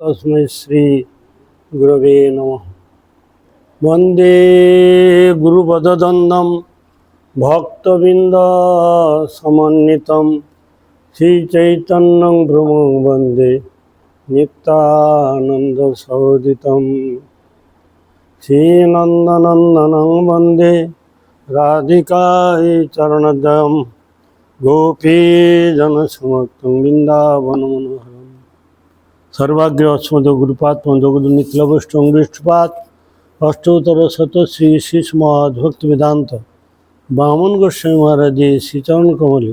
তস্मै শ্রী গুরবে নমঃ। বন্দে গুরুপদদ্বন্দ্বম ভক্তবৃন্দ সমন্বিতম। শ্রীচৈতন্যং ভ্রমং বন্দে নিত্যানন্দ সহোদিতম। শ্রীনন্দনন্দনং বন্দে রাধিকায় চরণদ্বয়ম গোপীজনসমক্তং বৃন্দাবন মনোহরম সর্বাগ্রে অস্মদ গুরুপাত পঞ্চগুরু নিখিলবৈষ্ঠ অঙ্গৃষ্টপাত অষ্টোত্তর শত শ্রী শিষ্মদ ভক্তি বেদান্ত বামন গোস্বামী মহারাজে শ্রীচরণ কমলে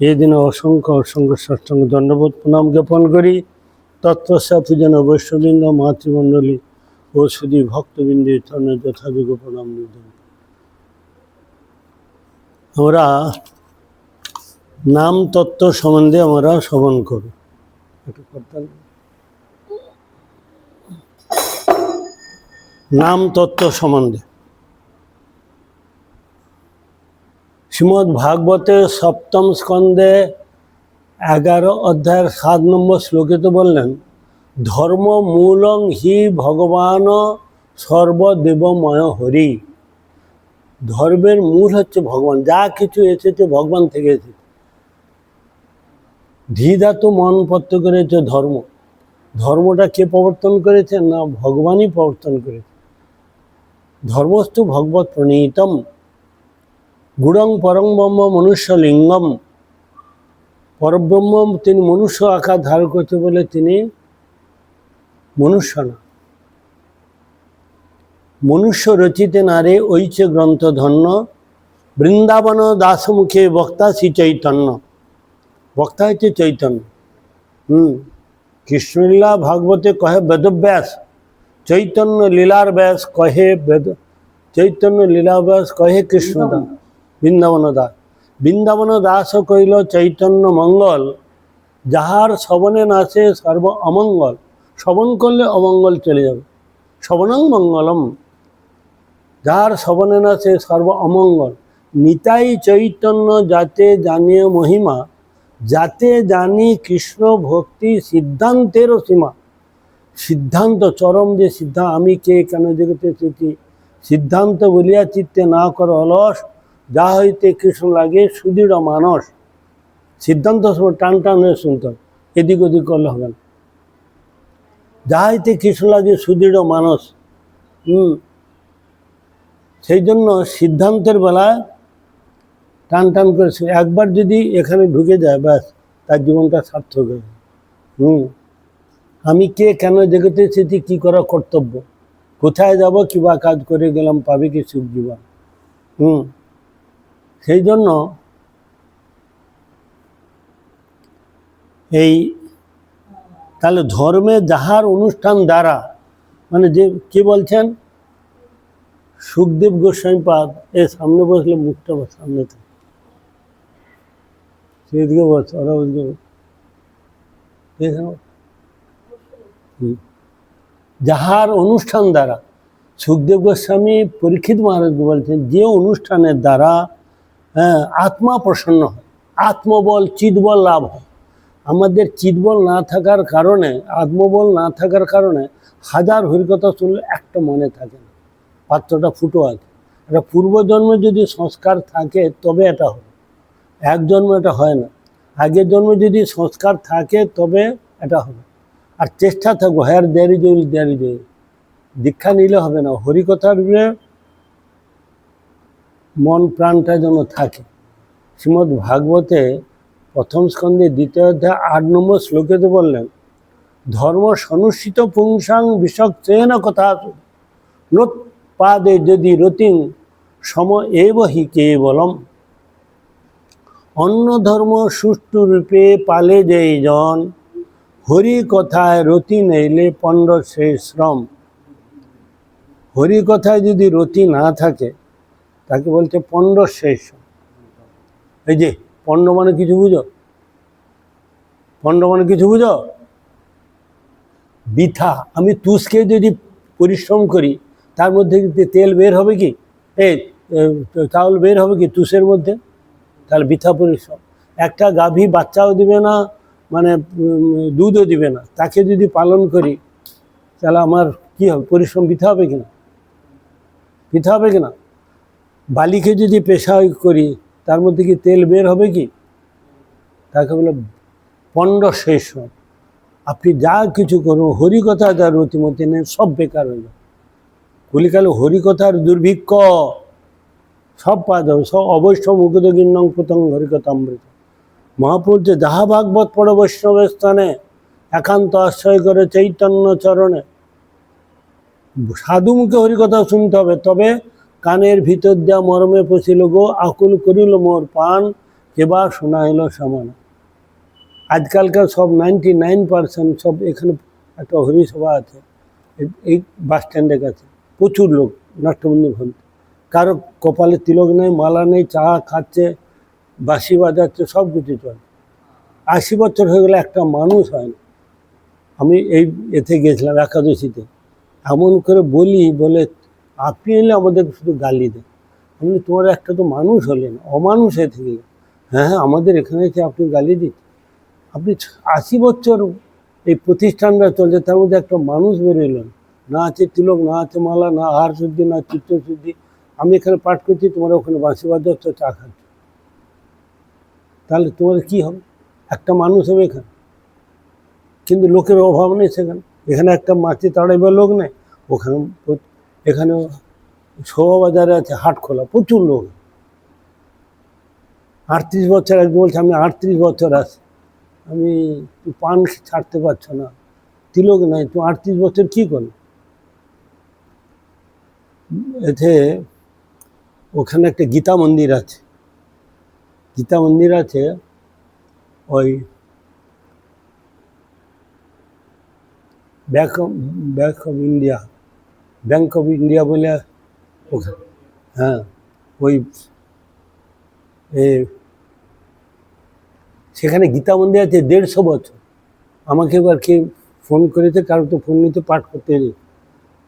এই দিনে অসংখ্য অসংখ্য সাষ্টাঙ্গ দণ্ডবোধ প্রণাম জ্ঞাপন করি। তত্ত্বস্যা পূজন বৈষ্ণবৃন্দ মাতৃমণ্ডলী ও সুদী ভক্তবৃন্দের চরণে যথাযোগ্য প্রণাম নিবেদন আমরা নাম তত্ত্ব সম্বন্ধে আমরা শ্রবণ করি। একটু করতাম নাম তত্ত্ব সম্বন্ধে। শ্রীমদ্ ভাগবতের সপ্তম স্কন্ধে এগারো অধ্যায়ের সাত নম্বর শ্লোকেতে বললেন, ধর্ম মূলং হি ভগবান সর্বদেবময় হরি। ধর্মের মূল হচ্ছে ভগবান, যা কিছু এসেছে ভগবান থেকে এসেছে। ধীধাতু মন পত্র করেছে ধর্ম। ধর্মটা কে প্রবর্তন করেছে না ভগবানই প্রবর্তন করেছে? ধর্মস্তু ভগবত প্রণীতম। গুড়ং পরং ব্রহ্ম মনুষ্য লিঙ্গম। পরব্রহ্ম তিনি মনুষ্য আকার ধারণ করছে বলে তিনি মনুষ্য না। মনুষ্য রচিতে নারে ঐচ গ্রন্থ ধন্য। বৃন্দাবন দাসমুখে বক্তা শ্রী চৈতন্য। বক্তা হচ্ছে চৈতন্য। হুম, কৃষ্ণলীলা ভাগবতে কহে বেদব্যাস চৈতন্য লীলার ব্যাস কহে বেদ, চৈতন্য লীলা ব্যাস কহে কৃষ্ণদাস বৃন্দাবন দাস। বৃন্দাবন দাস কইল চৈতন্য মঙ্গল, যাহার শ্রবণে নাচে সর্ব অমঙ্গল শ্রবণ করলে অমঙ্গল চলে যাবে। শ্রবণং মঙ্গলম, যাহার শ্রবণে নাচে সর্ব অমঙ্গল, নিতাই চৈতন্য যাতে জানিয়ে মহিমা, যাতে জানি কৃষ্ণ ভক্তি সিদ্ধান্তেরও সীমা। সিদ্ধান্ত, চরম যে সিদ্ধান্ত আমি কে, কেন জগতে এসেছি সিদ্ধান্ত বলিয়া চিত্তে না কর অলস, যা হইতে কৃষ্ণ লাগে সুদৃঢ় মানস। সিদ্ধান্ত সময় টান টান হয়ে শুনতে এদিক ওদিক করলে হবে না। যা হইতে কৃষ্ণ লাগে সুদৃঢ় মানস। হুম। সেই জন্য সিদ্ধান্তের বেলায় টান টান করে একবার যদি এখানে ঢুকে যায়, ব্যাস, তার জীবনটা সার্থক হয়ে। হুম। আমি কে কেন জগতে এসেছি কী করা কর্তব্য? কোথায় যাব কিবা কাজ করে গেলাম, পাবে কি সুখ জীবন? হুম। সেই জন্য এই তাহলে ধর্মে যাহার অনুষ্ঠান দ্বারা মানে যে কি বলছেন? সুখদেব গোস্বামী পাদ, এ সামনে বসলে মুখটা সামনে থাকে। সেদিকে বস, ওরা ওদিকে। যাহার অনুষ্ঠান দ্বারা, সুখদেব গোস্বামী, পরীক্ষিত মহারাজ বলছেন, যে অনুষ্ঠানের দ্বারা হ্যাঁ আত্মা প্রসন্ন হয়, আত্মবল চিৎবল লাভ হয়। আমাদের চিতবল না থাকার কারণে, আত্মবল না থাকার কারণে হাজার হরিকথা শুনলে একটা মনে থাকে না। পাত্রটা ফুটো আছে। একটা পূর্বজন্মে যদি সংস্কার থাকে, তবে এটা হবে। এক জন্ম এটা হয় না। আগের জন্মে যদি সংস্কার থাকে, তবে এটা হবে। আর চেষ্টা থাকব, হ্যার, দেরি জল দেরি জল দীক্ষা নিলে হবে না। হরিকথার মন প্রাণটা যেন থাকে। শ্রীমদ্ ভাগবতে প্রথম স্কন্ধে দ্বিতীয় অধ্যায় আট নম্বর শ্লোকেতে বললেন, ধর্ম সনুষ্ঠিত পুংসাং বিষক চেন কথা নোৎপাদে যদি রতিং, সম এব হি কেবলম। অন্য ধর্ম সুষ্ঠু রূপে পালে যেই জন হরি কথায় রতি নেইলে পণ্ড সেই শ্রম। হরি কথায় যদি রতি না থাকে, তাকে বলছে পণ্ড শেষ এই যে, পণ্ড মানে কিছু বুঝো? পণ্ড মানে কিছু বুঝো? বৃথা। আমি তুষকে যদি পরিশ্রম করি, তার মধ্যে তেল বের হবে কি? এই চাউল বের হবে কি তুষের মধ্যে? তাহলে বৃথা পরিশ্রম। একটা গাভী বাচ্চাও দিবে না মানে দুধও দিবে না। তাকে যদি পালন করি, তাহলে আমার কি হবে? পরিশ্রম বৃথা হবে কিনা? বৃথা হবে কিনা? বালিকে যদি পেশা করি, তার মধ্যে কি তেল বের হবে কি? তাকে বলে পণ্ড শেষ। আপনি যা কিছু করুন, হরিকথা যার রতিমতি নেই, সব বেকার হয়ে যাবে। কলিকালে হরিকথার দুর্ভিক্ষ, সব পাওয়া যাবে। সব অবশ্য মুখদ গিন্নং হরিকথা অমৃত মহাপুর যে যাহা ভাগবত পড়ে বৈষ্ণবের স্থানে একান্ত আশ্রয় করে চৈতন্য চরণে। সাধু মুখে হরিকথা শুনতে হবে, তবে কানের ভিতর দিয়া মরমে পশিল, গো আকুল করিল মোর পান, কেবা শোনাইল সমান। আজকালকার সব নাইনটি নাইন পার্সেন্ট সব এখানে একটা হরিসভা আছে, এই- এই বাস স্ট্যান্ডের কাছে। প্রচুর লোক নাট্যবন্দি ভন্ত কারও কপালে তিলক নেই, মালা নেই, চা খাচ্ছে বাঁশি বাজাচ্ছে, সব কিছু চলে। আশি বছর হয়ে গেলে একটা মানুষ হয় না। আমি এই এতে গেছিলাম একাদশীতে। এমন করে বলি, বলে আপনি এলে আমাদের শুধু গালি দেন। আমি তোমার একটা তো মানুষ হলেন অমানুষ হয়ে থেকে হ্যাঁ হ্যাঁ আমাদের এখানে এসে আপনি গালি দিন আপনি আশি বছর এই প্রতিষ্ঠানটা চলছে, তার মধ্যে একটা মানুষ বেরোলেন না। আছে তিলক, না আছে মালা, না হার শুদ্ধি না চিত্ত শুদ্ধি আমি এখানে পাঠ করছি, তোমার ওখানে বাঁশি বাজাচ্ছ, চা খাচ্ছ। তাহলে তোমার কি হবে? একটা মানুষ হবে এখানে। কিন্তু লোকের অভাব নেই সেখানে। এখানে একটা মাছি তাড়াইবার লোক নেই। ওখানে এখানে শোভাবাজারে আছে হাট খোলা প্রচুর লোক। আটত্রিশ বছর এক বলছে, আমি আটত্রিশ বছর আছি। আমি পান ছাড়তে পারছ না। তিলক নাই তুই আটত্রিশ বছর কী করলি এতে ওখানে একটা গীতা মন্দির আছে। গীতা মন্দির আছে, ওই back of back of India bank of India বলে হ্যাঁ ওই সেখানে গীতা মন্দির আছে দেড়শো বছর। আমাকে এবার কে ফোন করেছে কারও তো ফোন নিতে পাঠ করতে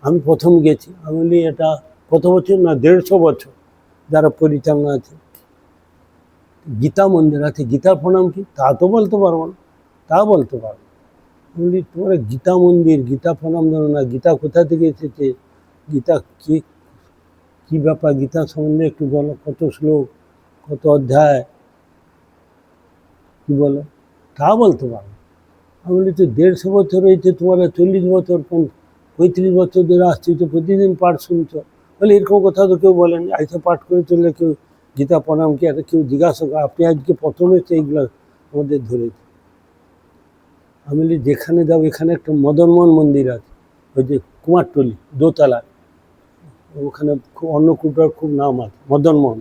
আমি প্রথম গেছি। আমি বলি, এটা কত বছর না, দেড়শো বছর যারা পরিচালনা আছে। গীতা মন্দির আছে, গীতার প্রণাম কি? তা তো বলতে পারব না। তা বলতে পারব বলি, তোমরা গীতা মন্দির, গীতা প্রণাম জানো না, গীতা কোথা থেকে এসেছে? গীতা কি, কী ব্যাপার? গীতা সম্বন্ধে একটু বলো, কত শ্লোক, কত অধ্যায়, কি বলো? তা বলতে পারব আমি বলি, তো দেড়শো বছর হয়েছে, তোমার চল্লিশ বছর পঁয়ত্রিশ বছর ধরে আসছি, তো প্রতিদিন পাঠ শুনছো? বলে, এরকম কথা তো কেউ বলেনি আইসা পাঠ করে চললে কেউ গীতা প্রণাম কি একটা কেউ জিজ্ঞাসা করে, আপনি আজকে প্রথমে সেইগুলো আমাদের ধরেছে আমি বলি, যেখানে যাব এখানে একটা মদনমোহন মন্দির আছে, ওই যে কুমারটলি, দোতলা। ওখানে খুব অন্নকূটার খুব নাম আছে, মদনমোহন।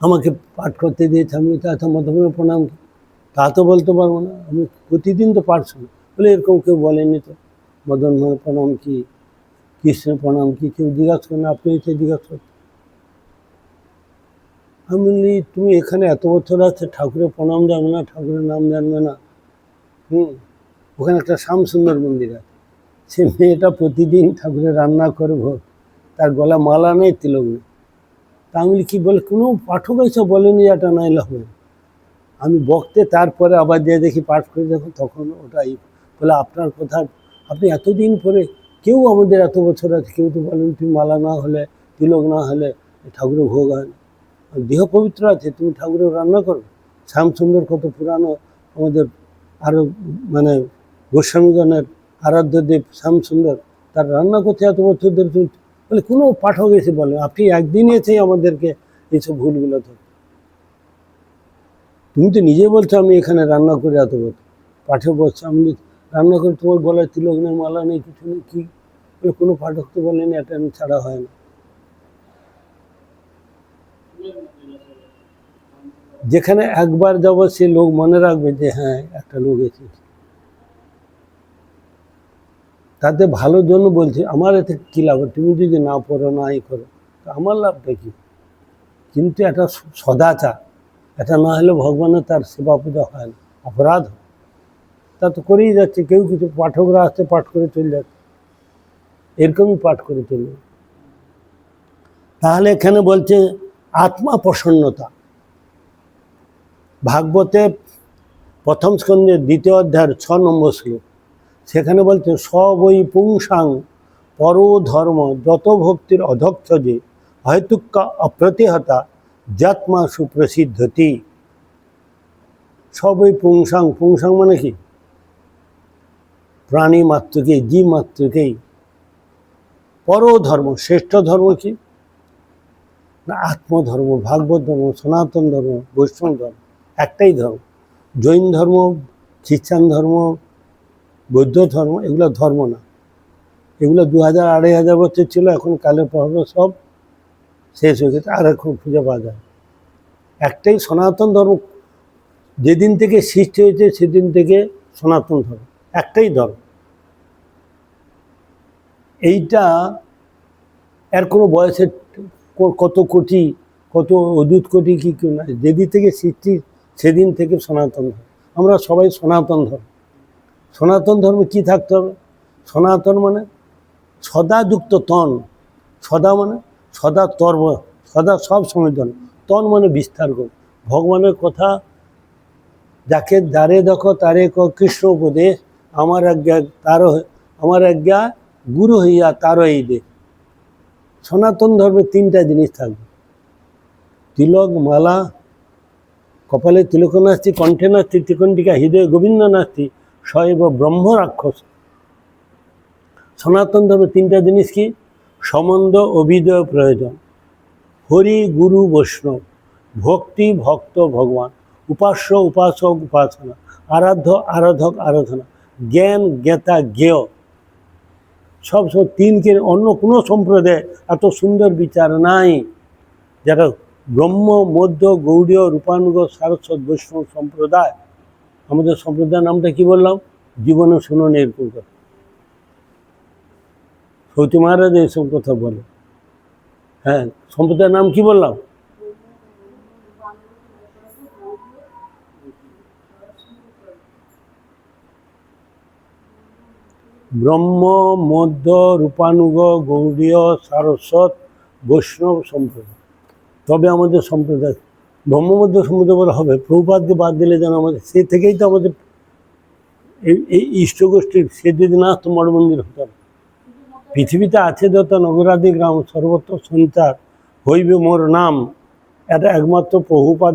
আমাকে পাঠ করতে দিয়েছে, আমি তা, তো মদনমোহন প্রণাম? তা তো বলতে পারব না, আমি প্রতিদিন তো পাঠ শুনি। বলে, এরকম কেউ বলেনি তো মদনমোহন প্রণাম কি? কৃষ্ণ প্রণাম কি? কেউ জিজ্ঞাসা করেন, আপনি এসে জিজ্ঞাসা করতে আমি বলি, তুমি এখানে এত বছর আছে, ঠাকুরের প্রণাম জানবে না, ঠাকুরের নাম জানবে না? হুম, ওখানে একটা শ্যাম সুন্দর মন্দির আছে। সে মেয়েটা প্রতিদিন ঠাকুরের রান্না করে ভোগ তার গলা মালা নেই তিলক নেই। তা আমি কি বলে, কোনো পাঠক এসে বলেনি এটা নাইলে হবে? আমি বকতে তারপরে আবার যে দেখি পাঠ করে যখন তখন ওটাই বলে, আপনার কথা, আপনি এতদিন পরে কেউ আমাদের এত বছর আছে, কেউ তো বলেন তুমি মালা না হলে, তিলক না হলে ঠাকুরের ভোগ হয় দেহ পবিত্র আছে, তুমি ঠাকুরের রান্না করো। শ্যাম সুন্দর কত পুরানো আমাদের আরও মানে গোস্বামীগণের আরাধ্য দেব শ্যাম সুন্দর তার রান্না করতে এত বছর ধরে তুমি, বলে কোনো পাঠক এসে বলে, আপনি একদিন এসেই আমাদেরকে এইসব ভুলগুলো ধর তুমি তো নিজে বলছো, আমি এখানে রান্না করে এত বছর। পাঠক বলছো, আমি রান্না করে, তোমার গলায় তিলক নেই, মালা নেই, কিছু নেই, কি? কোনো পাঠক তো বলেনি, এটা ছাড়া হয় না। যেখানে একবার যাব সে লোক মনে রাখবে যে হ্যাঁ একটা লোক এসেছে। তাতে ভালোর জন্য বলছি, আমার এতে কী লাভ? তুমি যদি না পড়ো, না ই করো আমার লাভটা কি? কিন্তু স- সদাচার। এটা না হলে ভগবানের তার সেবা পূজা হয় না, অপরাধ। তা তো করেই যাচ্ছে, কেউ কিছু পাঠকরা আসতে পাঠ করে চলে যাচ্ছে। এরকমই পাঠ করে চলে তাহলে এখানে বলছে আত্মা প্রসন্নতা ভাগবতে প্রথম স্কন্ধের দ্বিতীয় অধ্যায়ের ছ নম্বর শ্লোক। সেখানে বলছে সবই পুংসাং পর ধর্ম যত ভক্তির অধক্ষ যে, হয়তুক্কা অপ্রতিহতা জাতমা সুপ্রসিদ্ধতি সবই পুংসাং পুংসাং মানে কি? প্রাণী মাত্রকেই জীব মাত্রকেই পর ধর্ম, শ্রেষ্ঠ ধর্ম কি? আত্মধর্ম, ভাগবত ধর্ম, সনাতন ধর্ম, বৈষ্ণব ধর্ম, একটাই ধর্ম। জৈন ধর্ম, খ্রিস্টান ধর্ম, বৌদ্ধ ধর্ম, এগুলো ধর্ম না। এগুলো দু হাজার, আড়াই হাজার বছর ছিল, এখন কালের প্রভাবে সব শেষ হয়ে গেছে, আর এখন খুঁজে পাওয়া যায় একটাই সনাতন ধর্ম, যেদিন থেকে সৃষ্টি হয়েছে, সেদিন থেকে সনাতন ধর্ম, একটাই ধর্ম। এইটা, এর কোনো বয়সের কত কোটি, কত অদ্ভুত কোটি কি কেউ না যেদিন থেকে সৃষ্টি সেদিন থেকে সনাতন ধর্ম। আমরা সবাই সনাতন ধর্ম। সনাতন ধর্মে কি থাকতে হবে? সনাতন মানে সদাযুক্ত তন। সদা মানে সদা তর্ব সদা সব সময় তন তন মানে বিস্তার কর ভগবানের কথা, যাকে দ্বারে দেখো তারে ক কৃষ্ণ উপদেশ। আমার আজ্ঞা তারও, আমার আজ্ঞা গুরু হইয়া তারও এই দে সনাতন ধর্মে তিনটা জিনিস থাকবে। তিলক, মালা, কপালে তিলক নাস্তি কণ্ঠে নাস্তি ত্রিকণ্ঠিকা, হৃদয়ে গোবিন্দ নাস্তি শৈব ব্রহ্ম রাক্ষস সনাতন ধর্মে তিনটা জিনিস কি? সম্বন্ধ অভিদয় প্রয়োজন। হরি, গুরু, বৈষ্ণব। ভক্তি, ভক্ত, ভগবান। উপাস্য, উপাসক, উপাসনা। আরাধ্য, আরাধক, আরাধনা। জ্ঞান, জ্ঞাতা, জ্ঞেয়। সব সব তিনকে অন্য কোনো সম্প্রদায় এত সুন্দর বিচার নাই। যারা ব্রহ্ম, মধ্য, গৌড়ীয়, রূপানুগ, সারস্বত, বৈষ্ণব সম্প্রদায়, আমাদের সম্প্রদায়ের নামটা কি বললাম? জীবনে শুনুন এরকম কথা। সৌতি মহারাজ এইসব কথা বলে। হ্যাঁ সম্প্রদায়ের নাম কি বললাম? ব্রহ্ম, মধ্য, রূপানুগ, গৌড়ীয়, সারস্বত, বৈষ্ণব সম্প্রদায়। তবে আমাদের সম্প্রদায় ব্রহ্মমধ্য সম্প্রদায় বলা হবে। প্রভুপাতকে বাদ দিলে যেন আমাদের, সে থেকেই তো আমাদের এই ইষ্টগোষ্ঠীর সে যদি না আসতো মঠ মন্দির। পৃথিবীতে আছে যত নগরাদি গ্রাম, সর্বত্র সঞ্চার হইবে মোর নাম। এটা একমাত্র প্রভুপাদ